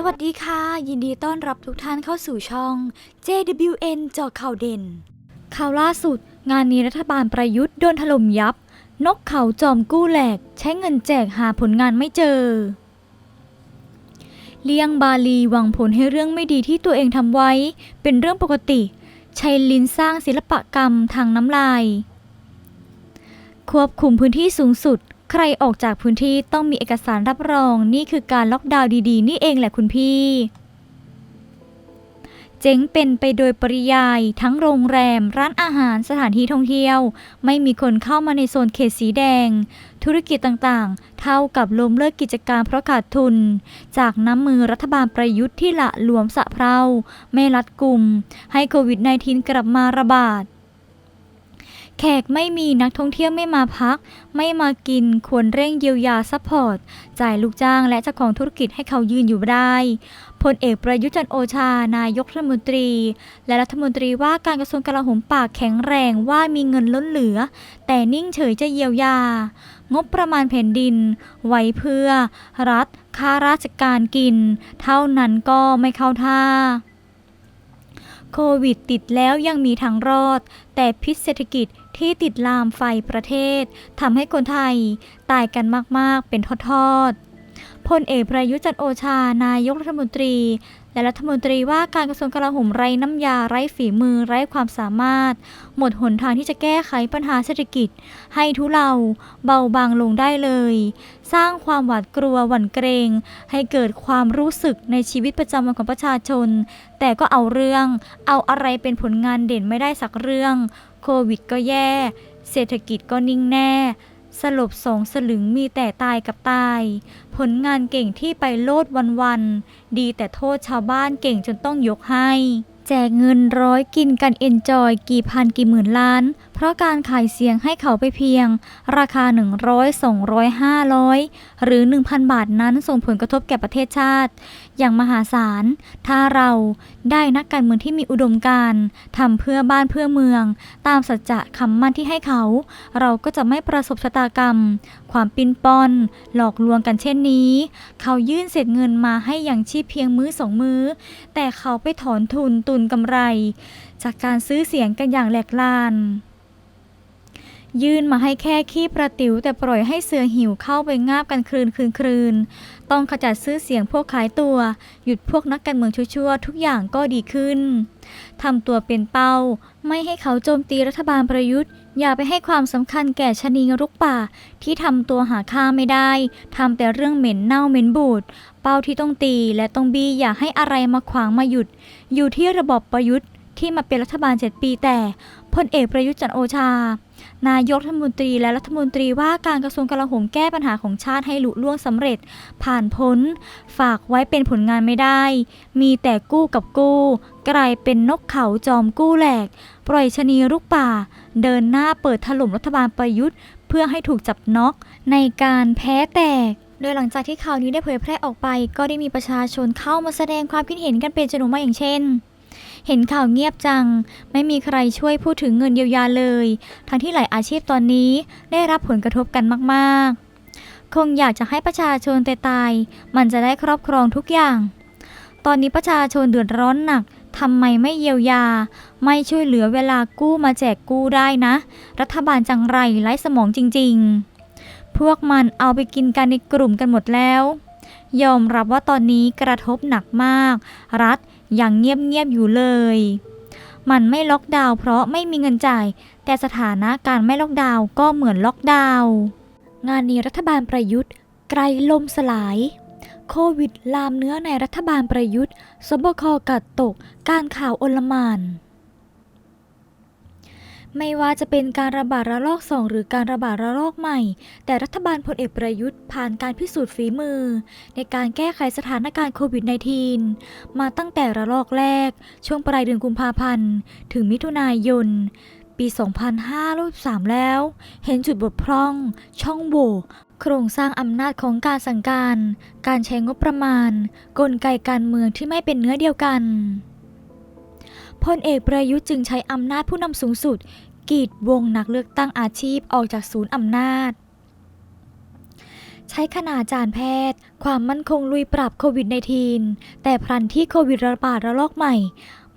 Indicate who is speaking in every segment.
Speaker 1: สวัสดีค่ะ ยินดีต้อนรับทุกท่านเข้าสู่ช่อง JWN เจาข่าวเด่น ข่าวล่าสุด งานนี้รัฐบาลประยุทธ์โดนถล่มยับ นกเขาจอมกู้แหลก ใช้เงินแจกหาผลงานไม่เจอ เลียงบาลีหวังผลให้เรื่องไม่ดีที่ตัวเองทำไว้ เป็นเรื่องปกติชัยลินสร้างศิลปกรรมทางน้ำลาย ควบคุมพื้นที่สูงสุด ใครออกจากพื้นที่ต้องมีเอกสารรับรองนี่คือการล็อกดาวน์ดีๆ นี่เองแหละคุณพี่ เจ๊งเป็นไปโดยปริยาย ทั้งโรงแรม ร้านอาหารสถานที่ท่องเที่ยว ไม่มีคนเข้ามาในโซนเขตสีแดง ธุรกิจต่างๆ เท่ากับล้มเลิกกิจการเพราะขาดทุน จากน้ำมือรัฐบาลประยุทธ์ที่ละหลวมสะเพราไม่รัดกลุ่มให้โควิด -19 กลับมาระบาด แขกไม่มีนักท่องเที่ยวไม่มาพัก ไม่มากินควรเร่งเยียวยาซัพพอร์ต จ่ายลูกจ้างและเจ้าของธุรกิจให้เขายืนอยู่ได้พลเอกประยุจันโอชา นายกรัฐมนตรี และรัฐมนตรีว่าการกระทรวงกลาโหมปากแข็งแรงว่ามีเงินล้นเหลือ แต่นิ่งเฉยจะเยียวยา งบประมาณแผ่นดิน ไว้เพื่อ รัฐค่าราชการกิน เท่านั้นก็ไม่เข้าท่า โควิดติดแล้วยังมีทางรอด แต่พิษเศรษฐกิจที่ติดลามไฟประเทศทำให้คนไทยตายกันมาก ๆ เป็นทอดๆพลเอกประยุจันโอชานายกรัฐมนตรี และรัฐมนตรีว่าการกระทรวงกลาโหมไร้น้ำยาไร้ฝีมือไร้ความสามารถ หมดหนทางที่จะแก้ไขปัญหาเศรษฐกิจ ให้ทุเลาเบาบางลงได้เลย สร้างความหวาดกลัวหวั่นเกรง ให้เกิดความรู้สึกในชีวิตประจำวันของประชาชน แต่ก็เอาเรื่อง เอาอะไรเป็นผลงานเด่นไม่ได้สักเรื่อง โควิดก็แย่ เศรษฐกิจก็นิ่งแน่ สลบสองสลึงมีแต่ตายกับตาย ผลงานเก่งที่ไปโลดวันๆ ดีแต่โทษชาวบ้านเก่งจนต้องยกให้ แจกเงินร้อยกินกันเอนจอยกี่พันกี่หมื่นล้าน เพราะการขายเสียงให้เขาไปเพียง ราคา 100 200 500 หรือ 1,000 บาทนั้นส่งผลกระทบแก่ประเทศชาติ อย่างมหาศาล ถ้าเราได้นักการเมืองที่มีอุดมการณ์ทำเพื่อบ้านเพื่อเมือง ตามสัจจะคำมั่นที่ให้เขา เราก็จะไม่ประสบชะตากรรม ความปินปอน หลอกลวงกันเช่นนี้ เขายื่นเศษเงินมาให้อย่างชีพเพียงมื้อสองมื้อ แต่เขาไปถอนทุนตุนกำไร จากการซื้อเสียงกันอย่างแหลกลาน ยื่นมาให้แค่ขี้ประติ๋วแต่ปล่อยให้เสือหิวเข้าไปงาบกันคลืนคืนคลืนต้องขจัดซื้อเสียงพวกขายตัว หยุดพวกนักการเมืองชั่วๆทุกอย่างก็ดีขึ้นทำตัวเป็นเป้า ไม่ให้เขาโจมตีรัฐบาลประยุทธ์ อย่าไปให้ความสำคัญแก่ชนีรุกป่า ที่ทำตัวหาค่าไม่ได้ทำแต่เรื่องเหม็นเน่าเหม็นบูดเป้าที่ต้องตีและต้องบีอย่าให้อะไรมาขวางมาหยุด อยู่ที่ระบบประยุทธ์ที่มาเป็นรัฐบาล 7 ปีแต่พลเอกประยุทธ์จันโอชา นายกรัฐมนตรีและรัฐมนตรีว่าการกระทรวงกลาโหมแก้ปัญหาของชาติให้หลุล่วงสำเร็จ ผ่านพ้น ฝากไว้เป็นผลงานไม่ได้ มีแต่กู้กับกู้ กลายเป็นนกเขาจอมกู้แหลก ปล่อยชะนีรุกป่า เดินหน้าเปิดถล่มรัฐบาลประยุทธ์ เพื่อให้ถูกจับน็อกในการแพ้แตกโดยหลังจากที่ข่าวนี้ได้เผยแพร่ออกไป ก็ได้มีประชาชนเข้ามาแสดงความคิดเห็นกันเป็นจำนวนมากอย่างเช่น เห็นข่าวเงียบจัง ไม่มีใครช่วยพูดถึงเงินเยียวยาเลย ทั้งที่หลายอาชีพตอนนี้ได้รับผลกระทบกันมากๆ คงอยากจะให้ประชาชนตตายมันจะได้ครอบครองทุกอย่าง ตอนนี้ประชาชนเดือดร้อนหนักทำไมไม่เยียวยา ไม่ช่วยเหลือเวลากู้มาแจกกู้ได้นะ รัฐบาลจังไรไร้สมองจริง ๆ พวกมันเอาไปกินกันในกลุ่มกันหมดแล้ว ยอมรับว่าตอนนี้กระทบหนักมาก รัฐ ยังเงียบๆอยู่เลย มันไม่ล็อกดาวน์เพราะไม่มีเงินจ่าย แต่สถานะการไม่ล็อกดาวน์ก็เหมือนล็อกดาวน์งานนี้รัฐบาลประยุทธ์ ไกลลมสลาย โควิดลามเนื้อในรัฐบาลประยุทธ์สบคกัดตก การข่าวอลมาน ไม่ว่าจะเป็นการระบาดระลอกสองหรือการระบาดระลอกใหม่ แต่รัฐบาลพลเอกประยุทธ์ผ่านการพิสูจน์ฝีมือ ในการแก้ไขสถานการณ์โควิด -19 มาตั้งแต่ระลอกแรก ช่วงปลายเดือนกุมภาพันธ์ ถึงมิถุนายนปี 2563 แล้ว เห็นจุดบกพร่อง ช่องโหว่โครงสร้างอำนาจของการสั่งการ การใช้งบประมาณ กลไกการเมืองที่ไม่เป็นเนื้อเดียวกัน พลเอกประยุทธ์จึงใช้อำนาจผู้นำสูงสุด กีดวงนักเลือกตั้งอาชีพออกจากศูนย์อำนาจ ใช้ขนาจารย์แพทย์ ความมั่นคงลุยปรับโควิด -19 แต่พลันที่โควิดระบาดระลอกใหม่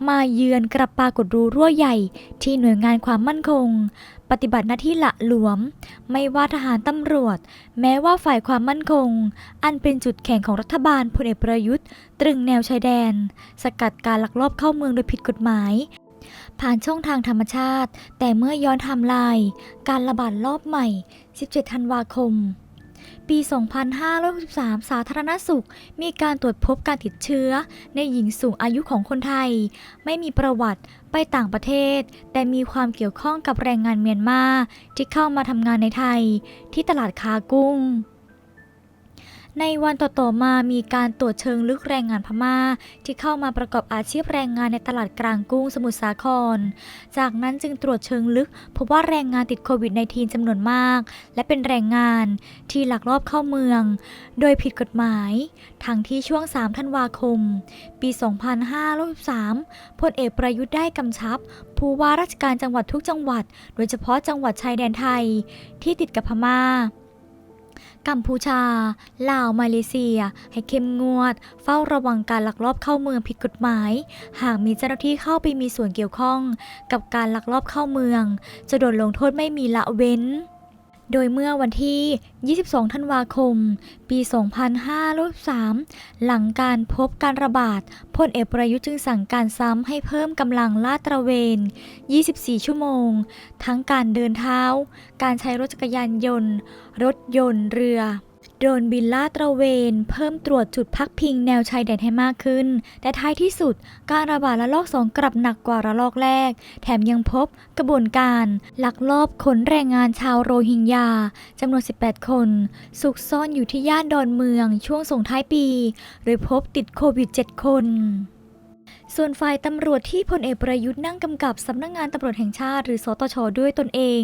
Speaker 1: มาเยือนกลับปรากฏรูรั่วใหญ่ที่หน่วยงานความมั่นคง ปฏิบัติหน้าที่ละหลวม ไม่ว่าทหารตำรวจ แม้ว่าฝ่ายความมั่นคง อันเป็นจุดแข็งของรัฐบาลพลเอกประยุทธ์ ตรึงแนวชายแดน สกัดการลักลอบเข้าเมืองโดยผิดกฎหมาย ผ่านช่องทางธรรมชาติ แต่เมื่อย้อนทำลาย การระบาดรอบใหม่ 17 ธันวาคม ปี 2563 สาธารณสุข มีการตรวจพบการติดเชื้อ ในหญิงสูงอายุของคนไทย ไม่มีประวัติไปต่างประเทศ แต่มีความเกี่ยวข้องกับแรงงานเมียนมาที่เข้ามาทำงานในไทย ที่ตลาดคากุ้ง ในวันต่อๆมามีการตรวจเชิงลึกแรงงานพม่า ที่เข้ามาประกอบอาชีพแรงงานในตลาดกลางกุ้งสมุทรสาคร จากนั้นจึงตรวจเชิงลึกพบว่าแรงงานติดโควิด -19 จำนวนมาก และเป็นแรงงานที่ลักลอบเข้าเมือง โดยผิดกฎหมาย ทั้งที่ช่วง 3 ธันวาคม ปี 2563พลเอกประยุทธ์ได้กำชับ ผู้ว่าราชการจังหวัดทุกจังหวัด โดยเฉพาะจังหวัดชายแดนไทย ที่ติดกับพม่า กัมพูชา ลาว มาเลเซีย ให้เข้มงวด เฝ้าระวังการลักลอบเข้าเมืองผิดกฎหมาย หากมีเจ้าหน้าที่เข้าไปมีส่วนเกี่ยวข้อง กับการลักลอบเข้าเมือง จะโดนลงโทษไม่มีละเว้น โดยเมื่อวันที่ 22 ธันวาคม ปี 2563หลังการพบการระบาด พลเอกประยุทธ์จึงสั่งการซ้ำให้เพิ่มกำลังลาดตระเวน 24 ชั่วโมง ทั้งการเดินเท้า การใช้รถจักรยานยนต์ รถยนต์ เรือ โดรนบินลาดตระเวน เพิ่มตรวจจุดพักพิงแนวชายแดนให้มากขึ้น แต่ท้ายที่สุดการระบาดระลอกสองกลับหนักกว่าระลอกแรก แถมยังพบกระบวนการลักลอบขนแรงงานชาวโรฮิงญาจำนวน 18 คน สุกซ่อนอยู่ที่ย่านดอนเมืองช่วงส่งท้ายปี โดยพบติดโควิด 7 คน ส่วนฝ่ายตำรวจที่พลเอกประยุทธ์นั่งกำกับสำนักงงานตำรวจแห่งชาติ หรือสตชด้วยตนเอง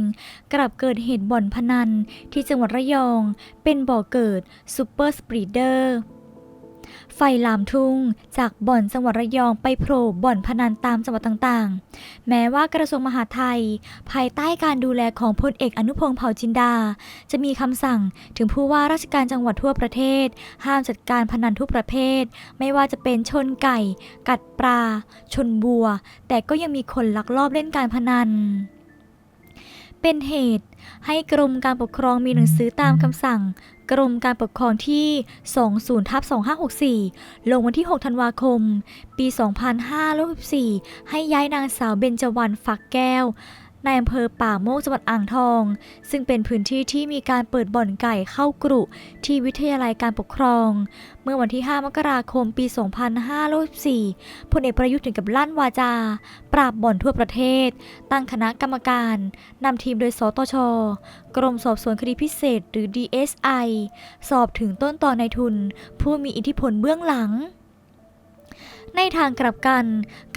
Speaker 1: กลับเกิดเหตุบ่อนพนัน ที่จังหวัดระยอง เป็นบ่อเกิดซูเปอร์สปรีเดอร์ ไฟลามทุ่ง จากบ่อนจังหวัดระยองไปโผล่บ่อนพนันตามจังหวัดต่างๆ แม้ว่ากระทรวงมหาดไทย ภายใต้การดูแลของพลเอกอนุพงษ์เผ่าจินดา จะมีคำสั่งถึงผู้ว่าราชการจังหวัดทั่วประเทศ ห้ามจัดการพนันทุกประเภท ไม่ว่าจะเป็นชนไก่ กัดปลา ชนบัว แต่ก็ยังมีคนลักลอบเล่นการพนัน เป็นเหตุให้กรมการปกครองมีหนังสือตามคำสั่ง กรมการปกครองที่ 20ทับ2564 ลงวันที่ 6 ธันวาคม ปี 2564 ให้ย้ายนางสาวเบญจวรรณฝักแก้ว ในอำเภอป่าโมกจังหวัดอ่างทอง ซึ่งเป็นพื้นที่ที่มีการเปิดบ่อนไก่เข้ากรุที่วิทยาลัยการปกครอง เมื่อวันที่ 5 มกราคม ปี 2564พลเอกประยุทธ์ถึงกับลั่นวาจา ปราบบ่อนทั่วประเทศ ตั้งคณะกรรมการนำทีมโดยสตช กรมสอบสวนคดีพิเศษหรือ DSI สอบถึงต้นตอนในทุน ผู้มีอิทธิพลเบื้องหลัง ในทางกลับกัน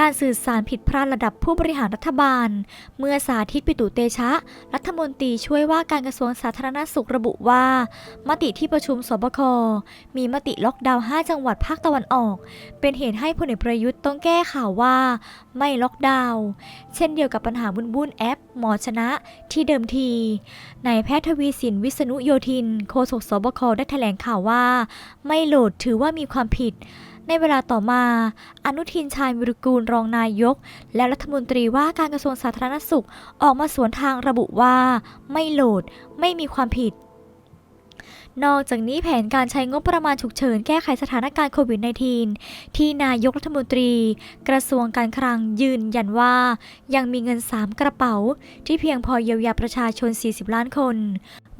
Speaker 1: การสื่อสารผิดพลาดระดับผู้บริหารรัฐบาล เมื่อสาธิตปิตุเตชะ รัฐมนตรีช่วยว่าการกระทรวงสาธารณสุขระบุว่า มติที่ประชุมสบค มีมติล็อกดาวน์ 5 จังหวัดภาคตะวันออก เป็นเหตุให้พลเอกประยุทธ์ต้องแก้ข่าวว่า ไม่ล็อกดาวน์ เช่นเดียวกับปัญหาบุญบุญแอป หมอชนะที่เดิมทีนายแพทย์ทวีสินวิษณุโยธิน โฆษกสบคได้แถลงข่าวว่า ไม่โหลดถือว่ามีความผิด ในเวลาต่อมา อนุทินชาญวิรุกูลรองนายก และรัฐมนตรีว่าการกระทรวงสาธารณสุขออกมาสวนทางระบุว่า ไม่โหลดไม่มีความผิดนอกจากนี้แผนการใช้งบประมาณฉุกเฉินแก้ไขสถานการณ์โควิด -19 ที่นายกรัฐมนตรี กระทรวงการคลังยืนยันว่า ยังมีเงิน 3 กระเป๋า ที่เพียงพอเยียวยาประชาชน 40 ล้านคน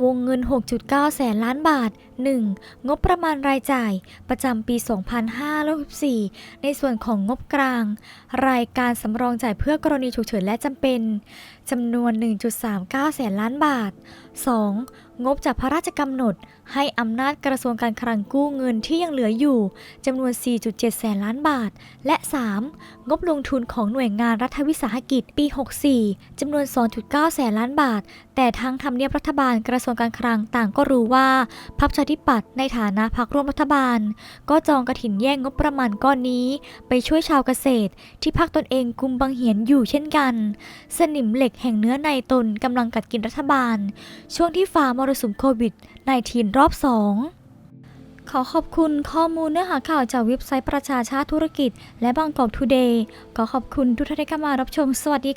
Speaker 1: วงเงิน 6.9 แสนล้านบาท 1. งบประมาณรายจ่ายประจำปี 2564 ในส่วนของงบกลาง รายการสำรองจ่ายเพื่อกรณีฉุกเฉินและจำเป็นจำนวน 1.39 แสนล้านบาท 2. งบจากพระราชกำหนด ให้อำนาจกระทรวงการคลังกู้เงินที่ยังเหลืออยู่จำนวน 4.7 แสนล้านบาท และ 3. งบลงทุนของหน่วยงานรัฐวิสาหกิจปี 64จำนวน 2.9 แสนล้านบาท แต่ทั้งทำเนียบรัฐบาลกระทรวงการคลังต่างก็รู้ว่าพรรคชาธิปัตย์ในฐานะพรรคร่วมรัฐบาล ก็จองกระถินแย่งงบประมาณก้อนนี้ ไปช่วยชาวเกษตร ที่พรรคตนเองกุมบังเหียนอยู่เช่นกัน สนิมเหล็กแห่งเนื้อในตนกำลังกัดกินรัฐบาล ช่วงที่ฝ่ามรรสุมโควิด -19 รอบ 2 ขอขอบคุณข้อมูลเนื้อหาข่าวจากเว็บไซต์ประชาชาติธุรกิจ และบางกอกทูเดย์ขอขอบคุณทุกท่านที่เข้ามารับชมสวัสดีค่ะ